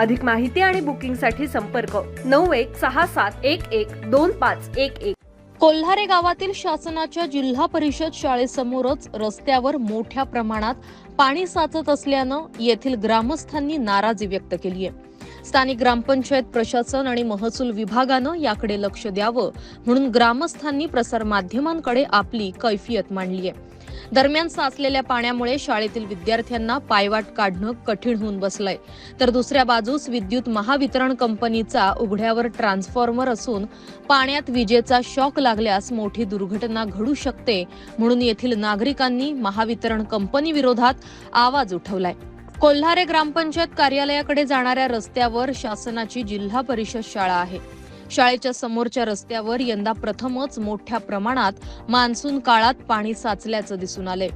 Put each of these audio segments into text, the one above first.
अधिक माहिती आणि बुकिंगसाठी संपर्क नऊ एक सहा सात एक एक दोन पाच एक एक. कोल्हारे गावातील शासनाच्या जिल्हा परिषद शाळेसमोरच रस्त्यावर मोठ्या प्रमाणात पाणी साचत असल्यानं येथील ग्रामस्थांनी नाराजी व्यक्त केली आहे. स्थानिक ग्रामपंचायत प्रशासन आणि महसूल विभागानं याकडे लक्ष द्यावं म्हणून ग्रामस्थांनी प्रसारमाध्यमांकडे आपली कैफियत मांडली आहे. दरम्यान साचलेल्या पाण्यामुळे शाळेतील विद्यार्थ्यांना पायवाट काढणं कठीण होऊन बसलंय. तर दुसऱ्या बाजूस विद्युत महावितरण कंपनीचा उघड्यावर ट्रान्सफॉर्मर असून पाण्यात विजेचा शॉक लागल्यास मोठी दुर्घटना घडू शकते म्हणून येथील नागरिकांनी महावितरण कंपनी विरोधात आवाज उठवलाय. कोल्हारे ग्रामपंचायत कार्यालयाकडे जाणाऱ्या रस्त्यावर शासनाची जिल्हा परिषद शाळा आहे. शाळेच्या समोरच्या रस्त्यावर यंदा प्रथमच मोठ्या प्रमाणात मान्सून काळात पाणी साचल्याचं दिसून आलंय.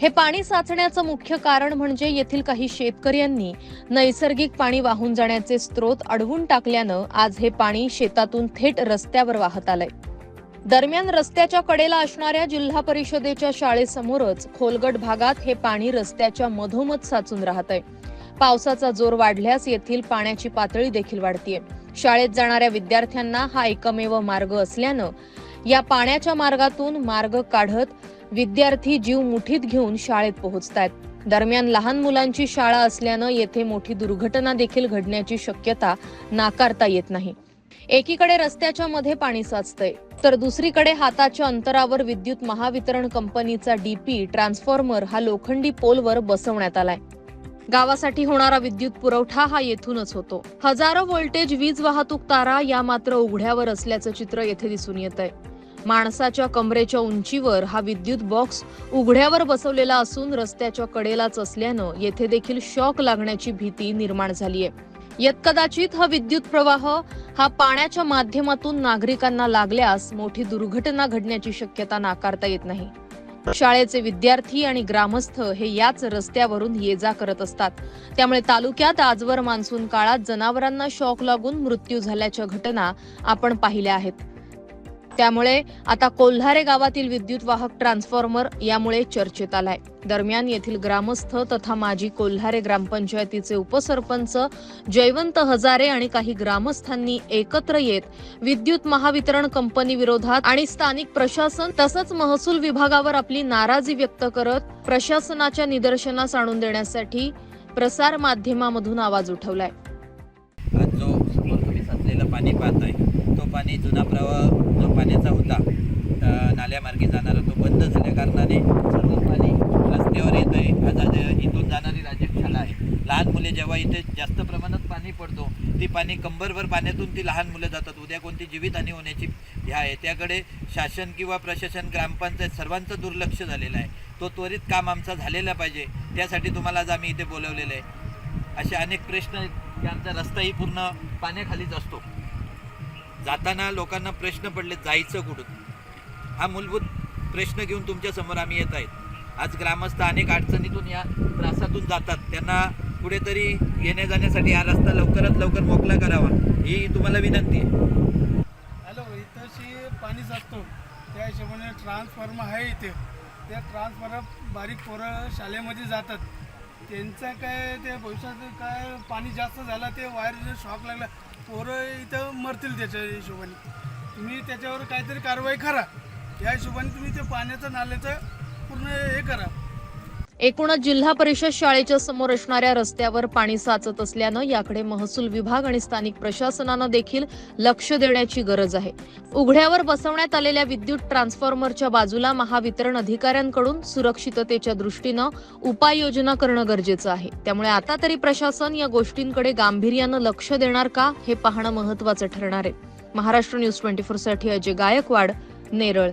हे पाणी साचण्याचं मुख्य कारण म्हणजे येथील काही शेतकऱ्यांनी नैसर्गिक पाणी वाहून जाण्याचे स्रोत अडवून टाकल्यानं आज हे पाणी शेतातून थेट रस्त्यावर वाहत आलंय. दरम्यान रस्त्याच्या कडेला असणाऱ्या जिल्हा परिषदेच्या शाळेसमोरच खोलगट भागात हे पाणी रस्त्याच्या मधोमध साचून राहत आहे पावसाचा जोर वाढल्यास येथील पाण्याची पातळी देखील वाढतीये. शाळेत जाणाऱ्या विद्यार्थ्यांना हा एकमेव मार्ग असल्यानं या पाण्याच्या मार्गातून मार्ग काढत विद्यार्थी जीव मुठीत घेऊन शाळेत पोहोचतायत. दरम्यान लहान मुलांची शाळा असल्यानं येथे मोठी दुर्घटना देखील घडण्याची शक्यता नाकारता येत नाही. एकीकडे रस्त्याच्या मध्ये पाणी साचतंय तर दुसरीकडे हाताच्या अंतरावर विद्युत महावितरण कंपनीचा डीपी ट्रान्सफॉर्मर हा लोखंडी पोलवर बसवण्यात आलाय. गावासाठी होणारा विद्युत पुरवठा हा येथूनच होतो. हजारो व्होल्टेज वीज वाहतूक तारा या मात्र उघड्यावर असल्याचं चित्र येथे दिसून येत आहे माणसाच्या कमरेच्या उंचीवर हा विद्युत बॉक्स उघड्यावर बसवलेला असून रस्त्याच्या कडेलाच असल्यानं येथे देखील शॉक लागण्याची भीती निर्माण झाली आहे यत्कदाचित हा विद्युत प्रवाह हा पाण्याच्या माध्यमातून नागरिकांना लागल्यास मोठी दुर्घटना घडण्याची शक्यता नाकारता येत नाही. शाळेचे विद्यार्थी आणि ग्रामस्थ हे याच रस्त्यावरून ये जा करत असतात. त्यामुळे तालुक्यात आजवर मान्सून काळात जनावरांना शॉक लागून मृत्यू झाल्याच्या घटना आपण पाहिल्या आहेत. त्यामुळे आता कोल्हारे गावातील विद्युत वाहक ट्रान्सफॉर्मर यामुळे चर्चेत आलाय. दरम्यान येथील ग्रामस्थ तथा माजी कोल्हारे ग्रामपंचायतीचे उपसरपंच जयवंत हजारे आणि काही ग्रामस्थांनी एकत्र येत विद्युत महावितरण कंपनी विरोधात आणि स्थानिक प्रशासन तसंच महसूल विभागावर आपली नाराजी व्यक्त करत प्रशासनाच्या निदर्शनास आणून देण्यासाठी प्रसार माध्यमामधून आवाज उठवलाय. आज जो समोर तुम्ही साचलेलं पाणी पाहत आहे तो पाणी जुना प्रवाह पाण्याचा होता. नाल्यामार्गे जाणारा तो बंद झाल्या कारणाने सर्व पाणी रस्त्यावर येत आहे आज इथून जाणारी राजक शाळा आहे. लहान मुले जेव्हा इथे जास्त प्रमाणात पाणी पडतो ती पाणी कंबरभर पाण्यातून ती लहान मुलं जातात. उद्या कोणती जीवितहानी होण्याची ह्या आहे. त्याकडे शासन किंवा प्रशासन ग्रामपंचायत सर्वांचं दुर्लक्ष झालेलं आहे. तो त्वरित काम आमचा झालेला पाहिजे. त्यासाठी तुम्हाला आज आम्ही इथे बोलवलेलं आहे. असे अनेक प्रश्न आहेत की आमचा रस्ताही पूर्ण पाण्याखालीच असतो. जाताना लोकांना प्रश्न पडले जायचं कुठून? हा मूलभूत प्रश्न घेऊन तुमच्यासमोर आम्ही येत आहेत. आज ग्रामस्थ अनेक अडचणीतून या त्रासातून जातात. त्यांना कुठेतरी येण्या जाण्यासाठी हा रस्ता लवकरात लवकर मोकळा करावा ही तुम्हाला विनंती आहे. हॅलो इथंशी पाणी साचतो. त्या हिशोबाने ट्रान्सफॉर्मर आहे इथे. त्या ट्रान्सफॉर्मर बारीक पोरं शाळेमध्ये जातात. त्यांचं काय ते भविष्यात काय पाणी जास्त झालं ते वायर शॉक लागला पोरं इथं मरतील त्याच्या हिशोबाने. तुम्ही त्याच्यावर काहीतरी कारवाई करा. या हिशोबाने तुम्ही ते पाण्याचं नाल्याचं पूर्ण हे करा. एकूणच जिल्हा परिषद शाळेच्या समोर असणाऱ्या रस्त्यावर पाणी साचत असल्यानं याकडे महसूल विभाग आणि स्थानिक प्रशासनानं देखील लक्ष देण्याची गरज आहे. उघड्यावर बसवण्यात आलेल्या विद्युत ट्रान्सफॉर्मरच्या बाजूला महावितरण अधिकाऱ्यांकडून सुरक्षिततेच्या दृष्टीनं उपाययोजना करणं गरजेचं आहे. त्यामुळे आता तरी प्रशासन या गोष्टींकडे गांभीर्यानं लक्ष देणार का हे पाहणं महत्वाचं ठरणार आहे. महाराष्ट्र न्यूज ट्वेंटी फोरसाठी अजय गायकवाड नेरळ.